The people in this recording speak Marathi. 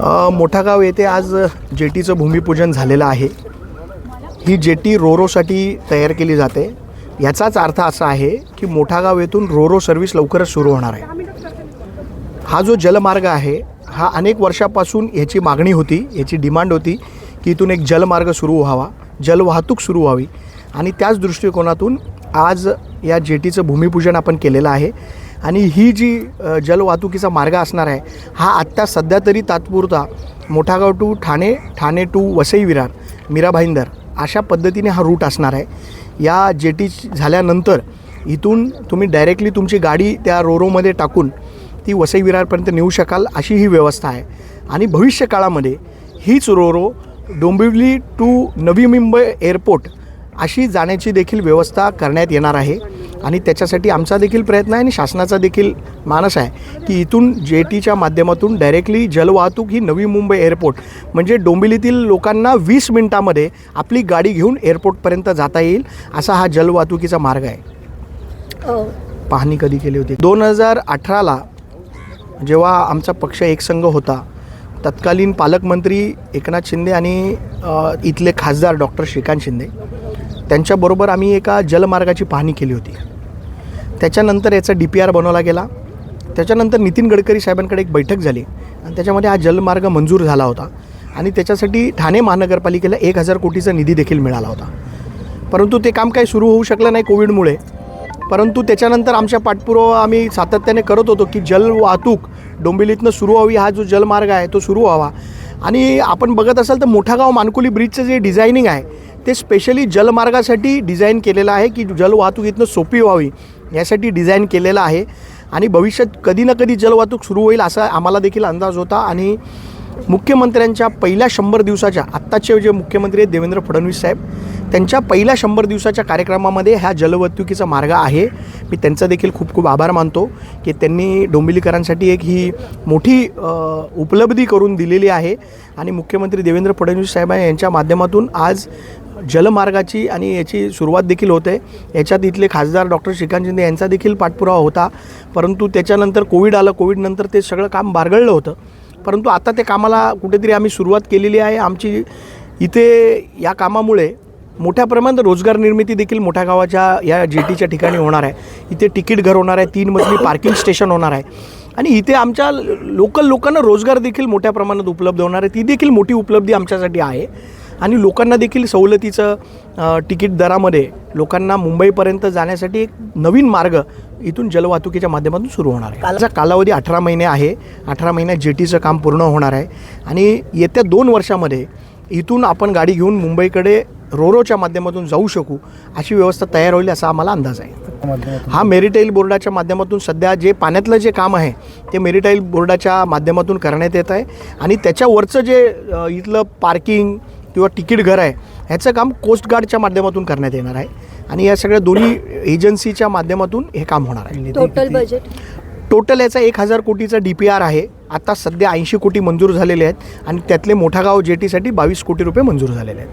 मोठागाव येथे आज जेटीचं भूमिपूजन झालेलं आहे. ही जेटी रोरोसाठी तयार केली जाते. याचाच अर्थ असा आहे की मोठागाव येथून रोरो सर्व्हिस लवकरच सुरू होणार आहे. हा जो जलमार्ग आहे हा अनेक वर्षापासून याची मागणी होती याची डिमांड होती की इथून एक जलमार्ग सुरू व्हावा जलवाहतूक सुरू व्हावी. आणि त्याच दृष्टिकोनातून आज या जेटीचं भूमिपूजन आपण केलेलं आहे. आणि ही जी जलवाहतुकीचा मार्ग असणार आहे हा आत्ता सध्या तरी तात्पुरता मोठागाव टू ठाणे ठाणे टू वसई विरार मीरा भाईंदर अशा पद्धतीने हा रूट असणार आहे. या जेटी झाल्यानंतर इथून तुम्ही डायरेक्टली तुमची गाडी त्या रोरोमध्ये टाकून ती वसई विरारपर्यंत नेऊ शकाल अशी ही व्यवस्था आहे. आणि भविष्य काळामध्ये हीच Ro-Ro Dombivli to Navi Mumbai airport अशी जाण्याची देखील व्यवस्था करण्यात येणार आहे. आणि त्याच्यासाठी आमचा देखील प्रयत्न आहे आणि शासनाचा देखील मानस आहे की इथून जेटीच्या माध्यमातून डायरेक्टली जलवाहतूक ही नवी मुंबई एअरपोर्ट म्हणजे डोंबिवलीतील लोकांना वीस मिनटामध्ये आपली गाडी घेऊन एअरपोर्टपर्यंत जाता येईल असा हा जलवाहतुकीचा मार्ग आहे. पाहणी कधी केली होती? दोन हजार अठराला जेव्हा आमचा पक्ष एकसंघ होता तत्कालीन पालकमंत्री एकनाथ शिंदे आणि इथले खासदार डॉक्टर श्रीकांत शिंदे त्यांच्याबरोबर आम्ही एका जलमार्गाची पाहणी केली होती. त्याच्यानंतर याचा डी पी आर बनवला गेला. त्याच्यानंतर नितीन गडकरी साहेबांकडे एक बैठक झाली आणि त्याच्यामध्ये हा जलमार्ग मंजूर झाला होता आणि त्याच्यासाठी ठाणे महानगरपालिकेला एक हजार कोटीचा निधी देखील मिळाला होता. परंतु ते काम काही सुरू होऊ शकलं नाही कोविडमुळे. परंतु त्याच्यानंतर आमच्या पाठपुरावा आम्ही सातत्याने करत होतो की जल वाहतूक डोंबिवलीतनं सुरू व्हावी हा जो जलमार्ग आहे तो सुरू व्हावा. आणि आपण बघत असाल तर मोठागाव मानकुली ब्रिजचं जे डिझायनिंग आहे ते स्पेशली जलमार्गासाठी डिझाईन केलेलं आहे की जलवाहतूक इथनं सोपी व्हावी यासाठी डिझाईन केलेलं आहे. आणि भविष्यात कधी ना कधी जलवाहतूक सुरू होईल असा आम्हाला देखील अंदाज होता. आणि मुख्यमंत्र्यांच्या पहिल्या शंभर दिवसाच्या आत्ताचे जे मुख्यमंत्री आहेत देवेंद्र फडणवीस साहेब त्यांच्या पहिल्या शंभर दिवसाच्या कार्यक्रमामध्ये ह्या जलवाहतुकीचा मार्ग आहे. मी त्यांचा देखील खूप खूप आभार मानतो की त्यांनी डोंबिवलीकरांसाठी एक ही मोठी उपलब्धी करून दिलेली आहे. आणि मुख्यमंत्री देवेंद्र फडणवीस साहेब यांच्या माध्यमातून आज जलमार्गाची आणि याची सुरुवात देखील होते. याच्यात इथले खासदार डॉक्टर श्रीकांत शिंदे यांचा देखील पाठपुरावा होता. परंतु त्याच्यानंतर कोविड आलं. कोविडनंतर ते सगळं काम बारगळलं होतं. परंतु आता ते कामाला कुठेतरी आम्ही सुरुवात केलेली आहे. आमची इथे या कामामुळे मोठ्या प्रमाणात रोजगार निर्मिती देखील मोठ्या गावाच्या या जेटीच्या ठिकाणी होणार आहे. इथे तिकीट घर होणार आहे. तीन मजली पार्किंग स्टेशन होणार आहे. आणि इथे आमच्या लोकल लोकांना रोजगार देखील मोठ्या प्रमाणात उपलब्ध होणार आहे. ती देखील मोठी उपलब्धी आमच्यासाठी आहे. आणि लोकांना देखील सवलतीचं तिकीट दरामध्ये लोकांना मुंबईपर्यंत जाण्यासाठी एक नवीन मार्ग इथून जलवाहतुकीच्या माध्यमातून सुरू होणार आहे. कालचा कालावधी अठरा महिने आहे. अठरा महिन्यात जेटीचं काम पूर्ण होणार आहे. आणि येत्या दोन वर्षामध्ये इथून आपण गाडी घेऊन मुंबईकडे रोरोच्या माध्यमातून जाऊ शकू अशी व्यवस्था तयार होईल असा आम्हाला अंदाज आहे. हा मेरिटाईल बोर्डाच्या माध्यमातून सध्या जे पाण्यातलं जे काम आहे ते मेरिटाईल बोर्डाच्या माध्यमातून करण्यात येत आहे. आणि त्याच्यावरचं जे इथलं पार्किंग किंवा तिकीट घर आहे ह्याचं काम कोस्टगार्डच्या माध्यमातून करण्यात येणार आहे. आणि या सगळ्या दोन्ही एजन्सीच्या माध्यमातून हे काम होणार आहे. टोटल बजेट टोटल याचा एक हजार कोटीचा डी पी आर आहे. आता सध्या ऐंशी कोटी मंजूर झालेले आहेत आणि त्यातले मोठा गाव जेटीसाठी बावीस कोटी रुपये मंजूर झालेले आहेत.